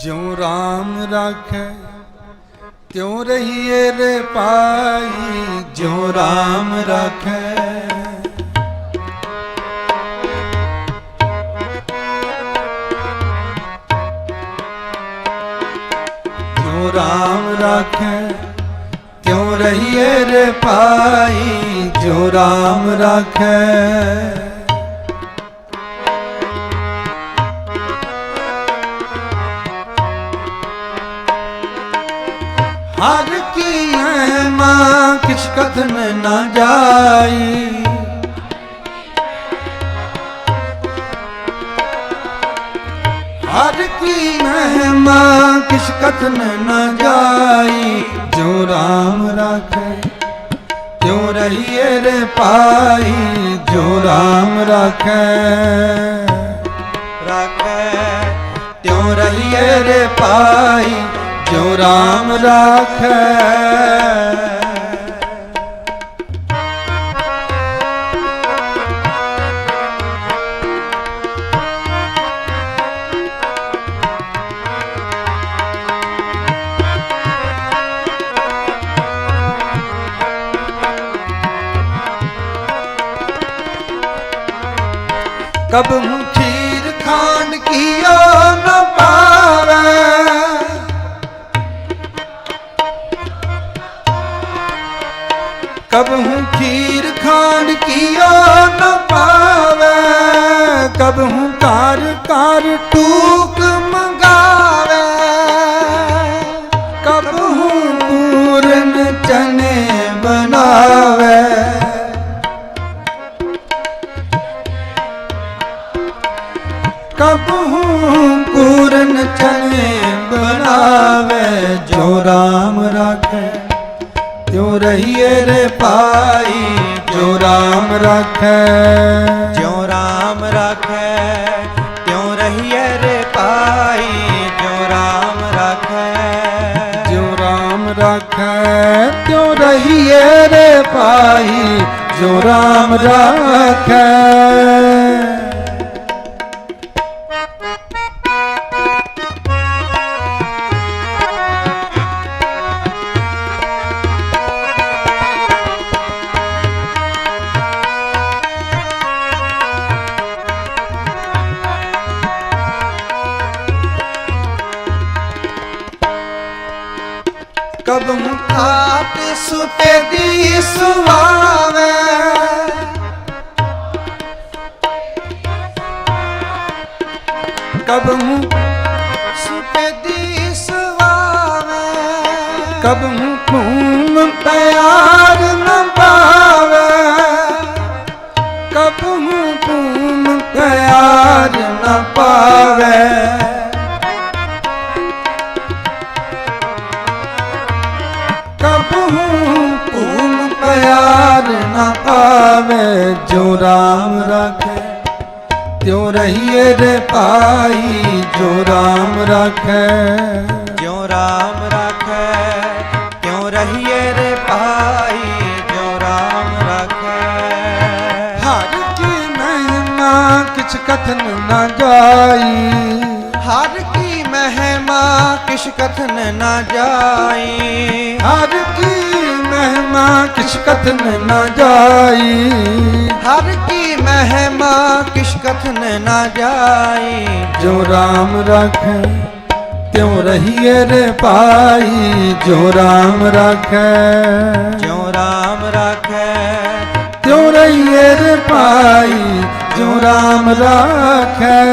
ਜਿਉ ਰਾਮ ਰਾਖੈ, ਤਿਉ ਰਹੀਏ ਰੇ ਪਾਈ ਜਿਉ ਰਾਮ ਰਾਖੈ। ਜਿਉ ਰਾਮ ਰਾਖੈ, ਤਿਉ ਰਹੀਏ ਰੇ ਪਾਈ ਜਿਉ ਰਾਮ ਰਾਖੈ। ਹਰ ਕੀ ਮਹਿਮਾ ਕਿਛ ਕਥਨ ਨਾ ਜਾਈ। ਹਰ ਕੀ ਮਹਿਮਾ ਕਿਛ ਕਥਨ ਨਾ ਜਾਈ। ਜੋ ਰਾਮ ਰਾਖੇ, ਤਿਉ ਰਹੀਏ ਰੇ ਪਾਈ ਜੋ ਰਾਮ ਰਾਖੇ। ਜੋ ਰਾਮ ਰਾਖੈ। ਕਬ ਹੂੰ ਖੀਰ ਖਾਂਡ ਕੀਓ ਨ ਕਬ ਹੂੰ ਖੀਰ ਖਾਂਡ ਕੀਓ ਨ ਪਾਵੈ, ਕਬ ਹੂੰ ਕਾਰ ਕਾਰ ਟੂਕ ਮੰਗਾਵੈ। ਕਬ ਹੂੰ ਪੂਰਨ ਚਨੇ ਕਬ ਕਬਹੂ ਪੂਰਨ ਚਨੇ ਬਣਾਵੇ, ਜੋ ਰਾਮ ਰਾਖੇ ਰਹੀਏ ਰੇ ਪਾਈ ਜੋ ਰਾਮ ਰਾਖੇ। ਜਿਉ ਰਾਮ ਰਾਖੈ ਤਿਉ ਰਹੀਐ ਰੇ ਪਾਈ ਜਿਉ ਰਾਮ ਰਾਖੈ। ਜੋ ਰਾਮ ਰਾਖੇ ਤਿਉ ਰਹੀਏ ਰੇ ਪਾਈ ਜੋ ਰਾਮ ਰਾਖੇ। ਕਬ ਮੁ ਸੁਤੇ ਦੀ ਸੁਆਵੇ ਕਬ ਮੁ ਭੂਮ ਪਿਆਰ ਨ ਪਾਵੇ। ਕਬ ਮੁ ਭੂਮ ਪਿਆਰ ਨ ਪਾਵੇ। ਕਬਹੂ ਪਿਆਰ ਨਾ ਆਵੇ ਜੋ ਰਾਮ ਰਾਖੇ ਤਿਉ ਰਹੀਏ ਰੇ ਪਾਈ ਜੋ ਰਾਮ ਰਾਖੇ? ਜਿਉ ਰਾਮ ਰਾਖੈ? ਤਿਉ ਰਹੀਐ ਰੇ ਪਾਈ ਜਿਉ ਰਾਮ ਰਾਖੈ? ਹਰ ਕੀ ਮਹਿਮਾ ਕਿਛ ਕਥਨ ਨਾ ਜਾਈ। ਹਰ ਕੀ ਮਹਿਮਾ ਕਿਛ ਕਥਨ ਨਾ ਜਾਈ। ਹਰ ਕੀ ਮਹਿਮਾ ਕਿਛ ਕਥਨ ਨਾ ਜਾਈ। ਹਰ ਕੀ ਮਹਿਮਾ ਕਿਛ ਕਥਨ ਨਾ ਜਾਈ। ਜੋ ਰਾਮ ਰਾਖੇ ਤਿਉ ਰਹੀਏ ਰੇ ਪਾਈ ਜੋ ਰਾਮ ਰਾਖੇ ਜਿਉ ਰਾਮ ਰਾਖੈ। ਤਿਉ ਰਹੀਏ ਰੇ ਪਾਈ ਜੋ ਰਾਮ ਰਾਖੇ।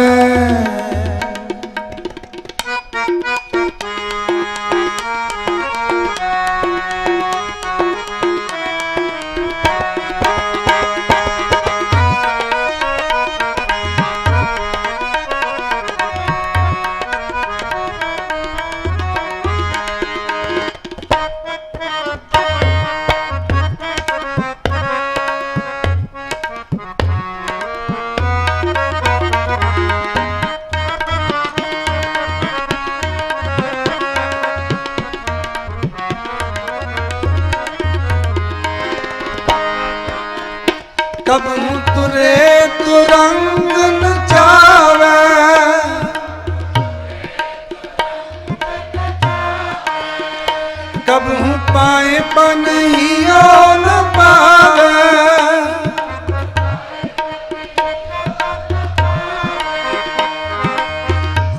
ਪਾਏ ਪਨਹੀਓ ਨ ਪਾਵੇ।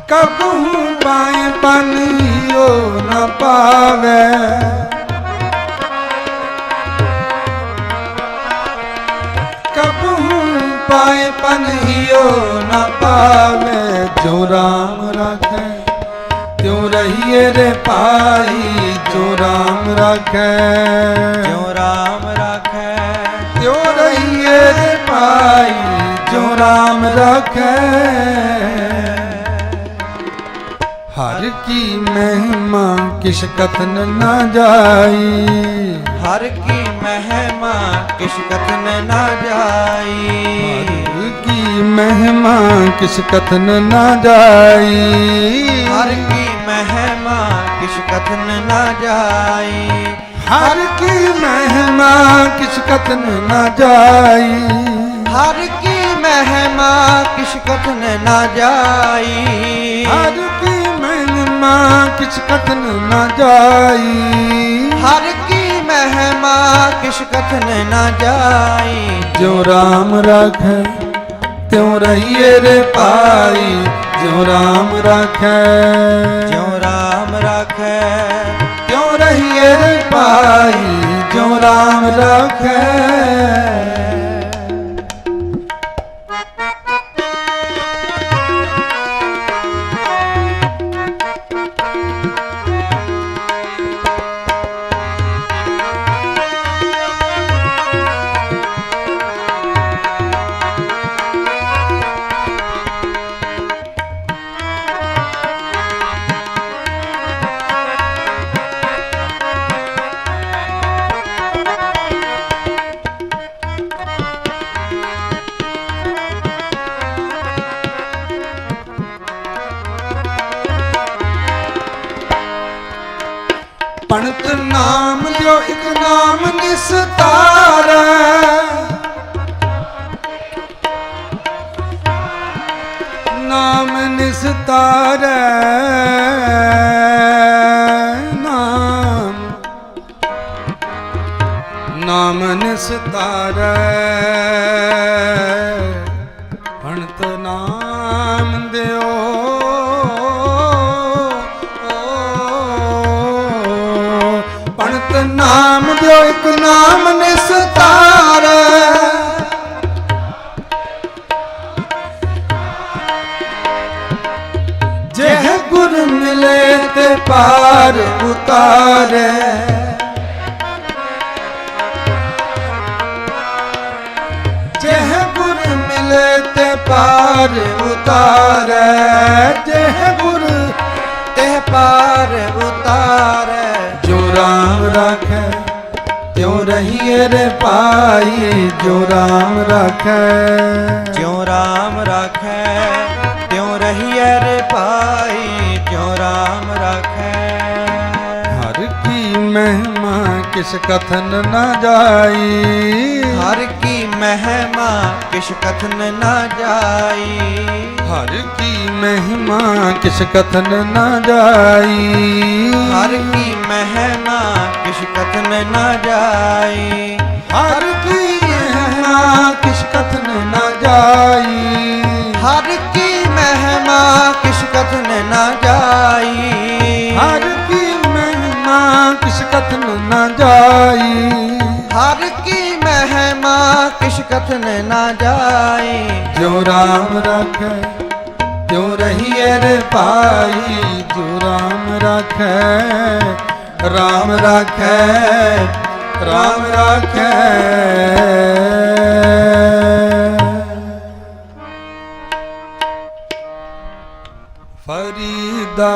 ਕਬੂ ਪਾਏ ਪਨਹੀਓ ਨ ਪਾਵੇ। ਕਬਹੂ ਪਾਏ ਪਨਹੀਓ ਨ ਪਾਵੇ। ਜੋ ਰਾਮ ਰਾਖੈ ਰਹੀਏ ਰੇ ਭਾਈ ਜੋ ਰਾਮ ਰਾਖੈ। ਜਿਉ ਰਾਮ ਰਾਖੈ। ਤਿਉ ਰਹੀਏ ਰੇ ਭਾਈ ਜੋ ਰਾਮ ਰਾਖੈ। हर की महिमा किस कथन न जाई? हर की महिमा किस कथन न जाई? हर की महिमा किस कथन न जाई? हर की महिमा किस कथन न जाई? हर की महिमा किस कथन न जाई? हर की महिमा किस कथन न जाई? हाँ। महिमा किस कथन न जाई हर की महिमा किस कथन न जाई जो राम राखे त्यों रहिए रे पाई जो राम राखे जो राम राखे त्यों रहिए रे पाई जो राम राखे ਨਾਮ ਦਿਓ ਇੱਕ ਨਾਮ ਨਿਸਤਾਰ। ਨਾਮ ਨਿਸਤਾਰ। ਨਾਮ ਨਾਮ ਨਿਸਤਾਰ। ਦਿਓ ਨਾਮ ਨਿਸਤਾਰ ਜਿਹ ਗੁਰ ਮਿਲੇ ਤੇ ਪਾਰ ਉਤਾਰੇ। ਜਿਹ ਗੁਰ ਮਿਲੇ ਤੇ ਪਾਰ ਉਤਾਰੇ। ਰਹੀਏ ਰੇ ਭਾਈ ਜੋ ਰਾਮ ਰਾਖੈ। ਜਿਉ ਰਾਮ ਰਾਖੈ ਤਿਉ ਰਹੀਐ ਰੇ ਭਾਈ ਜਿਉ ਰਾਮ ਰਾਖੈ। ਹਰ ਕੀ ਮਹਿਮਾ ਕਿਸ ਕਥਨ ਨਾ ਜਾਈ। ਹਰ महिमा किस कथन ना जाई? हर की महिमा किस कथन ना जाई? हर की महिमा किस कथन ना जाई? हर की महिमा किस कथन ना जाई? हर की महिमा किस कथन ना जाई? हर की महिमा किस कथन ना जाई? हर की ਕਥਨ ਨਾ ਜਾਏ ਜੋ ਰਾਮ ਰਾਖੈ, ਜੋ ਰਹੀਏ ਰੇ ਭਾਈ, ਜੋ ਰਾਮ ਰਾਖੈ ਰਾਮ ਰਾਖੈ ਰਾਮ ਰਾਖੈ। ਫਰੀਦਾ